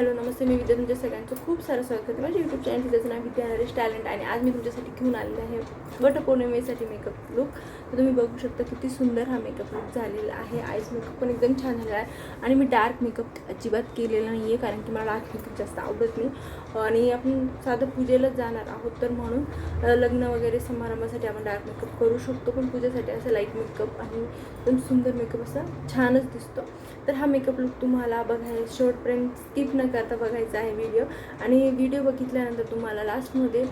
Hello नमस्ते मी विद्या तुमच्या सगळ्यांचं खूप सारं स्वागत करते. माझ्या यूट्यूब चॅनल त्याचं नाव विद्या नरेश टॅलेंट आणि आज मी तुमच्यासाठी घेऊन आलेले आहे वटपौर्णिमेसाठी मेकअप लुक तर तुम्ही बघू शकता किती सुंदर हा मेकअप लुक झालेला आहे. आईस मेकअप पण एकदम छान झालेला आहे. आणि मी डार्क मेकअप अजिबात केलेला नाही आहे कारण की मला डार्क मेकअप जास्त आवडत नाही. आणि आपण साधं पूजेलाच जाणार आहोत तर म्हणून लग्न वगैरे समारंभासाठी आपण डार्क मेकअप करू शकतो. पण पूजेसाठी असं लाइट मेकअप आणि एकदम सुंदर मेकअप असा छानच दिसतो. तर हा मेकअप लुक तुम्हाला बघायला शेवटपर्यंत स्किप न करता बघायचा आहे व्हिडिओ आणि व्हिडिओ बघितल्यानंतर तुम्हाला लास्टमध्ये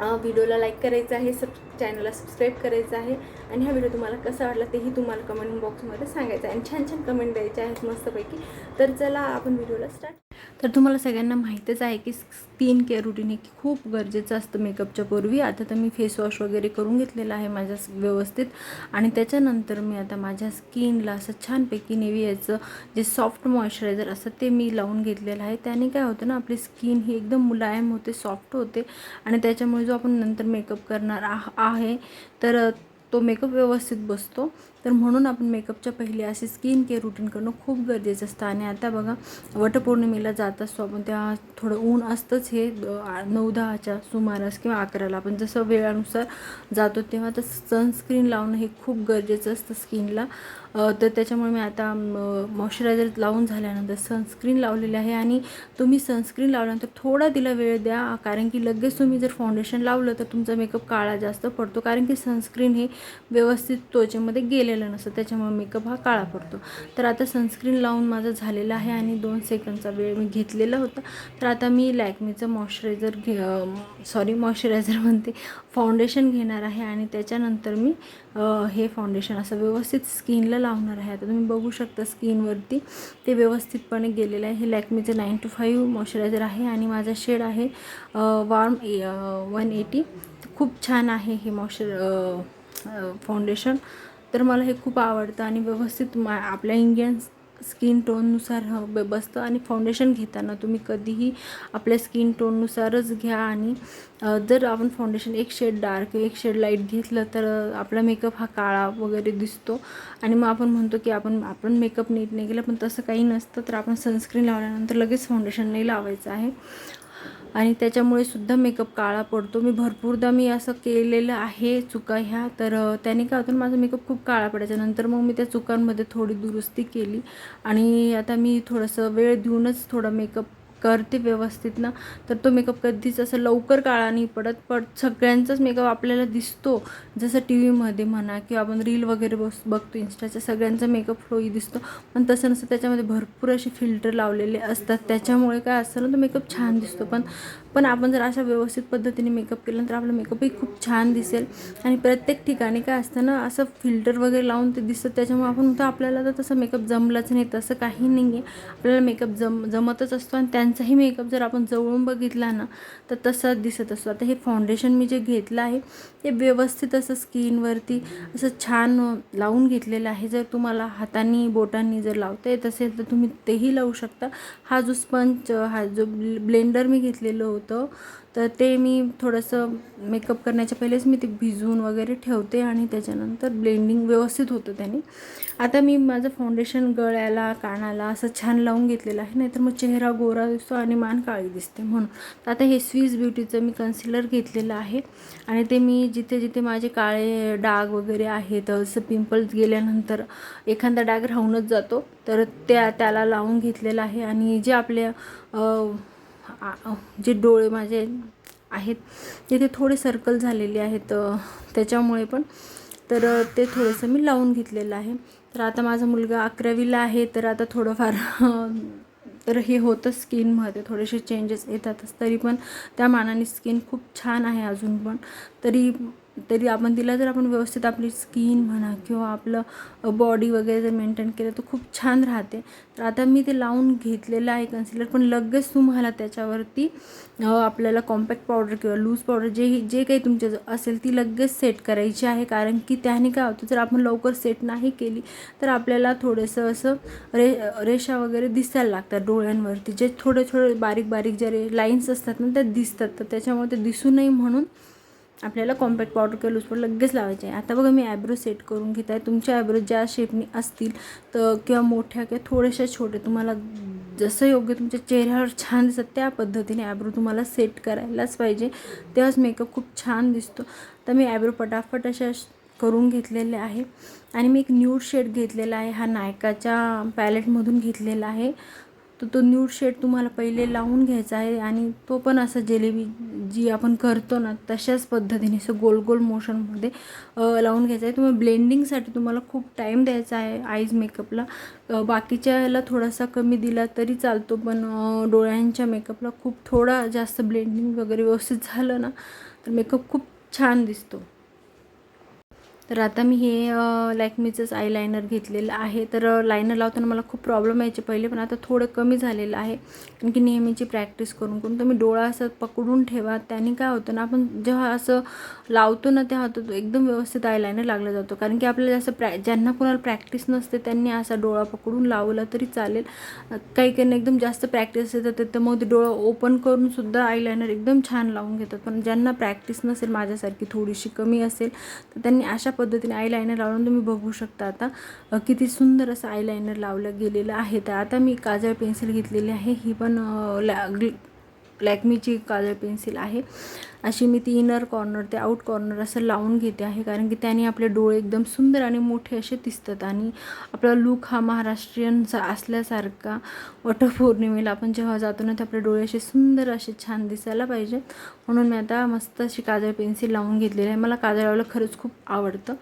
व्हिडिओला लाईक करायचं आहे सब चॅनलला सबस्क्राईब करायचं आहे. आणि हा व्हिडिओ तुम्हाला कसा वाटला तेही तुम्हाला कमेंट बॉक्समध्ये सांगायचं आहे. आणि छान छान कमेंट द्यायचे आहेत मस्तपैकी. तर चला आपण व्हिडिओला स्टार्ट तर तुम्हाला सगळ्यांना माहीतच आहे की स्किन केअर रुटीन हे खूप गरजेचं असतं मेकअपच्या पूर्वी. आता तर मी फेस वॉश वगैरे करून घेतलेलं आहे माझ्या व्यवस्थित. आणि त्याच्यानंतर मी आता माझ्या स्किनला असं छानपैकी नेव्ही याचं जे सॉफ्ट मॉइश्चरायझर असतं ते मी लावून घेतलेलं आहे. त्याने काय होतं ना आपली स्किन ही एकदम मुलायम होते सॉफ्ट होते. आणि त्याच्यामुळे जो आपण नंतर मेकअप करणार आह- आहे तर तो मेकअप व्यवस्थित बसतो. तर म्हणून आपण मेकअपच्या पहिले असे स्किन केअर रुटीन करणं खूप गरजेचं असतं. आणि आता बघा वटपौर्णिमेला जात असतो आपण त्या थोडं ऊन असतंच हे नऊ दहाच्या सुमारास किंवा अकराला आपण जसं वेळानुसार जातो तेव्हा तर सनस्क्रीन लावणं हे खूप गरजेचं असतं स्किनला तर त्याच्यामुळे मी आता मॉइश्चरायझर लावून झाल्यानंतर सनस्क्रीन लावलेले आहे. आणि तुम्ही सनस्क्रीन लावल्यानंतर थोडा तिला वेळ द्या कारण की लगेच तुम्ही जर फाउंडेशन लावलं तर तुमचा मेकअप काळा जास्त पडतो. कारण की सनस्क्रीन हे व्यवस्थित त्वचेमध्ये गेले केलेलं नसतं त्याच्यामुळे मेकअप हा काळा पडतो. तर आता सनस्क्रीन लावून माझं झालेलं आहे आणि दोन सेकंडचा वेळ मी घेतलेला होता. तर आता मी लॅकमीचं मॉइश्चरायझर घे सॉरी मॉइश्चरायझर म्हणते फाउंडेशन घेणार आहे आणि त्याच्यानंतर मी हे फाउंडेशन असं व्यवस्थित स्किनला लावणार आहे. आता तुम्ही बघू शकता स्किनवरती ते व्यवस्थितपणे गेलेलं आहे. हे लॅकमीचं नाईन टू फाईव्ह मॉइश्चरायझर आहे आणि माझा शेड आहे वॉर्म वन एटी खूप छान आहे हे मॉइश्चर फाउंडेशन तर मला हे खूप आवडतं आणि व्यवस्थित मा आपल्या इंडियन स्किन टोननुसार ह- बसतं आणि फाउंडेशन घेताना तुम्ही कधीही आपल्या स्किन टोननुसारच घ्या आणि जर आपण फाउंडेशन एक शेड डार्क एक शेड लाइट घेतलं तर आपला मेकअप हा काळा वगैरे दिसतो. आणि मग आपण म्हणतो की आपण आपण मेकअप नीट नाही केलं पण तसं काही नसतं तर आपण सनस्क्रीन लावल्यानंतर लगेच फाउंडेशन नाही लावायचं आहे. आणि त्याच्यामुळे सुद्धा मेकअप काळा पडतो. मी भरपूरदा मी असं केलेलं आहे चुका ह्या. तर त्याने काय होतं माझा मेकअप खूप काळा पडायचा. नंतर मग मी त्या चुकांमध्ये थोडी दुरुस्ती केली. आणि आता मी थोडंसं वेळ देऊनच थोडा मेकअप करते व्यवस्थित ना तर तो मेकअप कधीच असं लवकर काळा नाही पडत. पण सगळ्यांचाच मेकअप आपल्याला दिसतो. जसं टी व्हीमध्ये म्हणा किंवा आपण रील वगैरे बस बघतो इंस्टाच्या सगळ्यांचा मेकअप फ्लोही दिसतो. पण तसं नसतं त्याच्यामध्ये भरपूर असे फिल्टर लावलेले असतात. त्याच्यामुळे काय असतं ना तो मेकअप छान दिसतो. पण पण आपण जर अशा व्यवस्थित पद्धतीने मेकअप केलं तर आपला मेकअपही खूप छान दिसेल. आणि प्रत्येक ठिकाणी काय असतं ना असं फिल्टर वगैरे लावून ते दिसतं. त्याच्यामुळे आपण म्हणतो आपल्याला तर तसं मेकअप जमलाच नाही तसं काही नाही आहे आपल्याला मेकअप जम जमतच असतो. आणि त्यांचाही मेकअप जर आपण जवळून बघितला ना तर तसा दिसत असतो. आता हे फाउंडेशन मी जे घेतलं आहे ते व्यवस्थित असं स्किनवरती असं छान लावून घेतलेलं आहे. जर तुम्हाला हातांनी बोटांनी जर लावता येत असेल तर तुम्ही तेही लावू शकता. हा जो स्पंच हा जो ब्लेंडर मी घेतलेलं होतं तर ते मी थोडंसं मेकअप करण्याच्या पहिलेच मी ते भिजवून वगैरे ठेवते आणि त्याच्यानंतर ब्लेंडिंग व्यवस्थित होतं त्याने. आता मी माझं फाउंडेशन गळ्याला कानाला असं छान लावून घेतलेलं आहे. नाहीतर मग चेहरा गोरा दिसतो आणि मान काळी दिसते म्हणून. आता हे स्वीज ब्युटीचं मी कन्सिलर घेतलेलं आहे. आणि ते मी जिथे जिथे माझे काळे डाग वगैरे आहेत असं पिंपल्स गेल्यानंतर एखादा डाग राहूनच जातो. तर त्या त्याला लावून घेतलेलं आहे आणि जे आपल्या जे डोळे माझे आहेत तिथे थोडे सर्कल झालेले आहेत त्याच्यामुळे पण. तर ते थोडंसं मी लावून घेतलेलं आहे. तर आता माझा मुलगा अकरावीला आहे तर आता थोडंफार तर हे होतं स्किनमध्ये थोडेसे चेंजेस येतातच. तरी पण त्या मानाने स्किन खूप छान आहे अजून पण. तरी तरी आपण तिला जर आपण व्यवस्थित आपली स्किन म्हणा किंवा आपलं बॉडी वगैरे जर मेंटेन केलं तर खूप छान राहते. तर आता मी ते लावून घेतलेलं आहे कन्सिलर पण लगेच तुम्हाला त्याच्यावरती आपल्याला कॉम्पॅक्ट पावडर किंवा लूज पावडर जे जे काही तुमच्या असेल ती लगेच सेट करायची आहे. कारण की त्याने काय होतं जर आपण लवकर सेट नाही केली तर आपल्याला थोडंसं असं रे रेषा वगैरे दिसायला लागतात डोळ्यांवरती. जे थोडे थोडे बारीक बारीक ज्या रे लाईन्स असतात ना त्या दिसतात. तर त्याच्यामुळे ते दिसू नये म्हणून आपल्याला कॉम्पॅक्ट पावडर किंवा लूज पावडर लगेच लावायचे आहे. आता बघा मी ॲब्रो सेट करून घेत आहे. तुमच्या ॲब्रो ज्या शेपनी असतील तर किंवा मोठ्या किंवा थोड्याशा छोट्या तुम्हाला जसं योग्य तुमच्या चेहऱ्यावर छान दिसतात त्या पद्धतीने ॲब्रो तुम्हाला सेट करायलाच पाहिजे. तेव्हाच मेकअप खूप छान दिसतो. तर मी ॲब्रो पटापट अशा करून घेतलेले आहे. आणि मी एक न्यूड शेड घेतलेला आहे. हा नायकाच्या पॅलेटमधून घेतलेला आहे. तर तो न्यूड शेड तुम्हाला पहिले लावून घ्यायचा आहे आणि तो पण असा जिलेबी जी आपण करतो ना तशाच पद्धतीने असं गोल गोल मोशनमध्ये लावून घ्यायचा आहे. तुम्हाला ब्लेंडिंगसाठी तुम्हाला खूप टाईम द्यायचा आहे आईज मेकअपला. बाकीच्याला बाकीच्या थोडासा कमी दिला तरी चालतो पण डोळ्यांच्या मेकअपला खूप थोडा जास्त ब्लेंडिंग वगैरे व्यवस्थित झालं ना तर मेकअप खूप छान दिसतो. तर आता मी हे लॅकमीचंच आय लायनर घेतलेलं आहे. तर लायनर लावताना मला खूप प्रॉब्लेम यायचे पहिले पण आता थोडं कमी झालेलं आहे. कारण की नेहमीची प्रॅक्टिस करून करून तुम्ही डोळा असं पकडून ठेवा. त्याने काय होतं ना आपण जेव्हा असं लावतो ना तेव्हा तो एकदम व्यवस्थित आय लायनर लागला जातो. कारण की आपल्याला जास्त प्रॅ ज्यांना कोणाला प्रॅक्टिस नसते त्यांनी असा डोळा पकडून लावला तरी चालेल. काही काही एकदम जास्त प्रॅक्टिस असेल तर मग ते डोळा ओपन करूनसुद्धा आय लायनर एकदम छान लावून घेतात. पण ज्यांना प्रॅक्टिस नसेल माझ्यासारखी थोडीशी कमी असेल तर त्यांनी अशा पद्धतीने आय लायनर लावून तुम्ही बघू शकता आता. किती सुंदर असं आय लायनर लावलं गेलेलं आहे. तर आता मी काजळ पेन्सिल घेतलेली आहे. ही पण लॅ लॅकमीची काजळ पेन्सिल आहे. अशी मी ती इनर कॉर्नर ते आउट कॉर्नर असं लावून घेते आहे कारण की त्याने आपले डोळे एकदम सुंदर आणि मोठे असे दिसतात आणि आपला लुक हा महाराष्ट्रीयनचा असल्यासारखा वटपौर्णिमेला आपण जेव्हा जातो ना ते आपले डोळे असे सुंदर असे छान दिसायला पाहिजेत म्हणून मी आता मस्त अशी काजळ पेन्सिल लावून घेतलेली आहे. मला काजळ लावलं खरंच खूप आवडतं.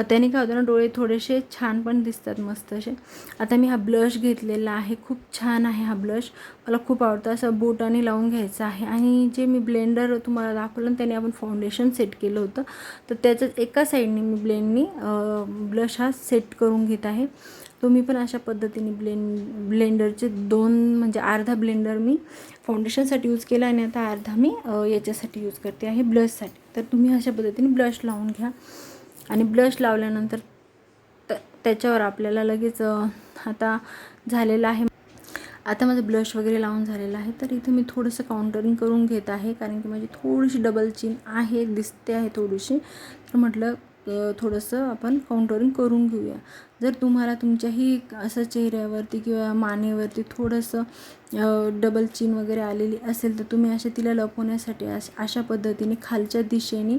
त्याने काय होतं ना डोळे थोडेसे छान पण दिसतात मस्त असे. आता मी हा ब्लश घेतलेला आहे. खूप छान आहे हा ब्लश. मला खूप आवडतं असं बोटाने लावून घ्यायचं आहे. आणि जे मी ब्लेंडर तुम्हाला दाखवलं त्याने आपण फाउंडेशन सेट केलं होतं. तर त्याच्याच एका साईडने मी ब्लेंडनी ब्लश हा सेट करून घेत आहे. तुम्ही पण अशा पद्धतीने ब्लेंड ब्लेंडरचे दोन म्हणजे अर्धा ब्लेंडर मी फाउंडेशनसाठी यूज केला आणि आता अर्धा मी याच्यासाठी यूज करते आहे ब्लशसाठी तर तुम्ही अशा पद्धतीने ब्लश लावून घ्या. आणि ब्लश लावल्यानंतर त्याच्यावर आपल्याला लगेच आता झालेलं आहे. आता माझं ब्लश वगैरे लावून झालेलं आहे तर इथं मी थोडंसं काउंटरिंग करून घेत आहे कारण की माझी थोडीशी डबल चिन आहे दिसते आहे थोडीशी. तर म्हटलं थोडंसं आपण काउंटरिंग करून घेऊया. जर तुम्हाला तुमच्याही असं चेहऱ्यावरती किंवा मानेवरती थोडंसं डबल चिन वगैरे आलेली असेल तर तुम्ही अशा तिला लपवण्यासाठी अश अशा पद्धतीने खालच्या दिशेने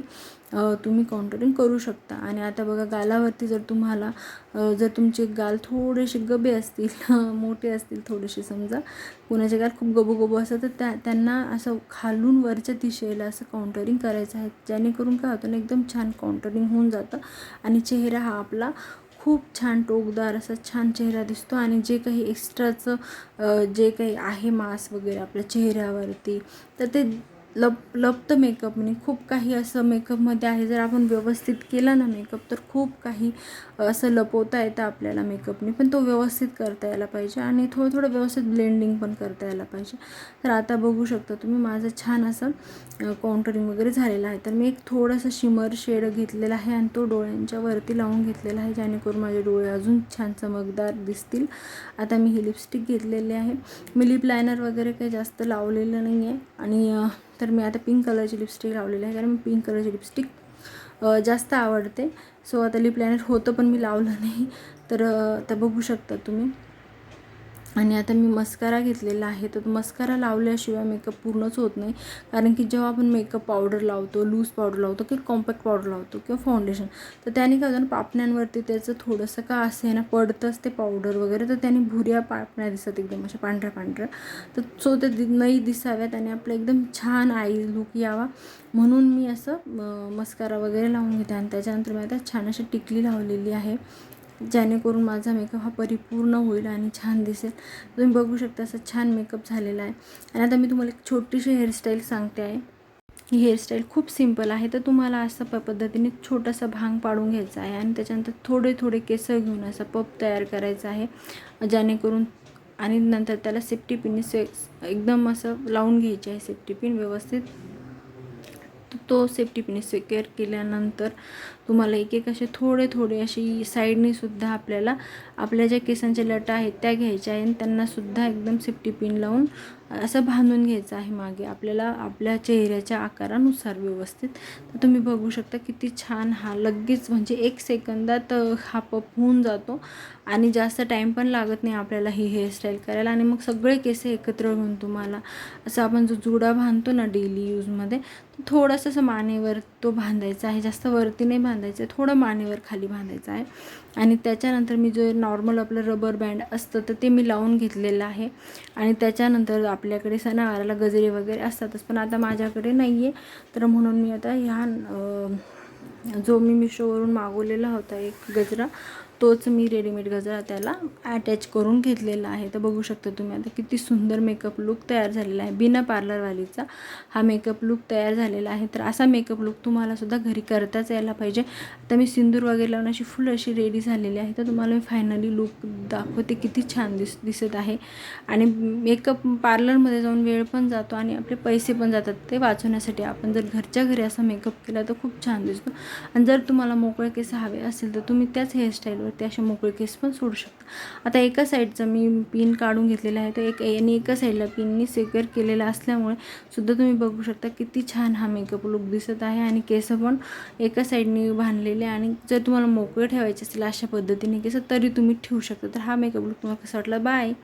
तुम्ही काउंटरिंग करू शकता. आणि आता बघा गालावरती जर तुम्हाला जर तुमचे गाल थोडेसे गबे असतील मोठे असतील थोडेसे समजा कुणाचे गाल खूप गबू गबू असतात तर त्या त्यांना असं खालून वरच्या दिशेला असं काउंटरिंग करायचं आहे. जेणेकरून काय होतं ना एकदम छान काउंटरिंग होऊन जातं. आणि चेहरा हा आपला खूप छान टोकदार असा छान चेहरा दिसतो आणि जे काही एक्स्ट्राचं जे काही आहे मास वगैरे आपल्या चेहऱ्यावरती तर ते लप लपतं मेकअपने म्हणजे खूप काही असं मेकअपमध्ये आहे. जर आपण व्यवस्थित केला ना मेकअप तर खूप काही असं लपवता येतं आपल्याला मेकअपने पण तो व्यवस्थित करता यायला पाहिजे आणि थोडं थोडं व्यवस्थित ब्लेंडिंग पण करता यायला पाहिजे. तर आता बघू शकता तुम्ही माझं छान असं काउंटरिंग वगैरे झालेलं आहे. तर मी एक थोडंसं शिमर शेड घेतलेला आहे आणि तो डोळ्यांच्या वरती लावून घेतलेला आहे जेणेकरून माझे डोळे अजून छान चमकदार दिसतील. आता मी ही लिपस्टिक घेतलेली आहे. मी लिप लायनर वगैरे काही जास्त लावलेलं नाही आहे आणि तर मी आता पिंक कलरची लिपस्टिक लावलेली आहे कारण मी पिंक कलरची लिपस्टिक जास्त आवडते. सो आता लिप लायनर होतं पण मी लावलं नाही. तर आता बघू शकता तुम्ही. आणि आता मी मस्कारा घेतलेला आहे. तर मस्कारा लावल्याशिवाय मेकअप पूर्णच होत नाही. कारण की जेव्हा आपण मेकअप पावडर लावतो लूज पावडर लावतो किंवा कॉम्पॅक्ट पावडर लावतो किंवा फाउंडेशन तर त्याने काय होतं ना पापण्यांवरती त्याचं थोडंसं का असे ना पडतंच ते पावडर वगैरे तर त्याने भुऱ्या पापण्या दिसत एकदम अशा पांढऱ्या पांढऱ्या. तर सो ते दि- नाही दिसाव्यात आणि आपलं एकदम छान आई लुक यावा. म्हणून मी असं मस्कारा वगैरे लावून घेते आणि त्याच्यानंतर मी आता छान अशी टिकली लावलेली आहे. जेणेकरून माझा मेकअप हा परिपूर्ण होईल आणि छान दिसेल. तुम्ही बघू शकता असं छान मेकअप झालेला आहे. आणि आता मी तुम्हाला एक छोटीशी हेअरस्टाईल सांगते आहे. ही हेअरस्टाईल खूप सिंपल आहे. तर तुम्हाला असं प पद्धतीने छोटासा भांग पाडून घ्यायचा आहे आणि त्याच्यानंतर थोडे थोडे केस घेऊन असा पप तयार करायचा आहे. जेणेकरून आणि नंतर त्याला सेफ्टी पिनने से एकदम असं लावून घ्यायचे आहे सेफ्टी पिन व्यवस्थित. तर तो सेफ्टी पिनने सिक्युअर केल्यानंतर तुम्हाला एक एक असे थोडे थोडे अशी साईडने सुद्धा आपल्याला आपल्या ज्या केसांच्या लटा आहेत त्या घ्यायच्या आहे आणि त्यांनासुद्धा एकदम सेफ्टी पिन लावून असं बांधून घ्यायचं आहे मागे. आपल्याला आपल्या चेहऱ्याच्या आकारानुसार व्यवस्थित. तर तुम्ही बघू शकता किती छान हा लगेच म्हणजे एक सेकंदात हा पप होऊन जातो. आणि जास्त टाईम पण लागत नाही आपल्याला ही हेअरस्टाईल करायला. आणि मग सगळे केस एकत्र घेऊन तुम्हाला असं आपण जो जुडा बांधतो ना डेली यूजमध्ये थोडंसं असं मानेवर तो बांधायचा आहे. जास्त वरती नाही बांधायचं आहे थोडं मानेवर खाली बांधायचं आहे. आणि त्याच्यानंतर मी जो नॉर्मल आपलं रबर बँड असतं तर ते मी लावून घेतलेलं आहे. आणि त्याच्यानंतर आपल्याकडे सणावाराला गजरे वगैरे असतातच पण आता माझ्याकडे नाही आहे तर म्हणून मी आता ह्या जो मी मिशोवरून मागवलेला होता एक गजरा तोच मी रेडीमेड गजरा त्याला अटॅच करून घेतलेला आहे. तर बघू शकता तुम्ही आता किती सुंदर मेकअप लुक तयार झालेला आहे. बिना पार्लरवालीचा हा मेकअप लुक तयार झालेला आहे. तर असा मेकअप लुक तुम्हाला सुद्धा घरी करताच यायला पाहिजे. आता मी सिंदूर वगैरे लावून अशी फुल अशी रेडी झालेली आहे. तर तुम्हाला मी फायनली लुक दाखवते किती छान दिस दिसत आहे. आणि मेकअप पार्लरमध्ये जाऊन वेळ पण जातो आणि आपले पैसे पण जातात. ते वाचवण्यासाठी आपण जर घरच्या घरी असा मेकअप केला तर खूप छान दिसतो. आणि जर तुम्हाला मोकळे केस हवे असेल तर तुम्ही त्याच हेअरस्टाईलवरती असे मोकळे केस पण सोडू शकता आता एका साईडचा मी पिन काढून घेतलेला आहे तो एक आणि एका साईडला पिननी सेक्युअर केलेला असल्यामुळे सुद्धा तुम्ही बघू शकता किती छान हा मेकअप लुक दिसत आहे आणि केस पण एका साईडने बांधलेले आणि जर तुम्हाला मोकळे ठेवायचे असेल अशा पद्धतीने केस तरी तुम्ही ठेवू शकता. तर हा मेकअप लुक तुम्हाला कसा वाटला? बाय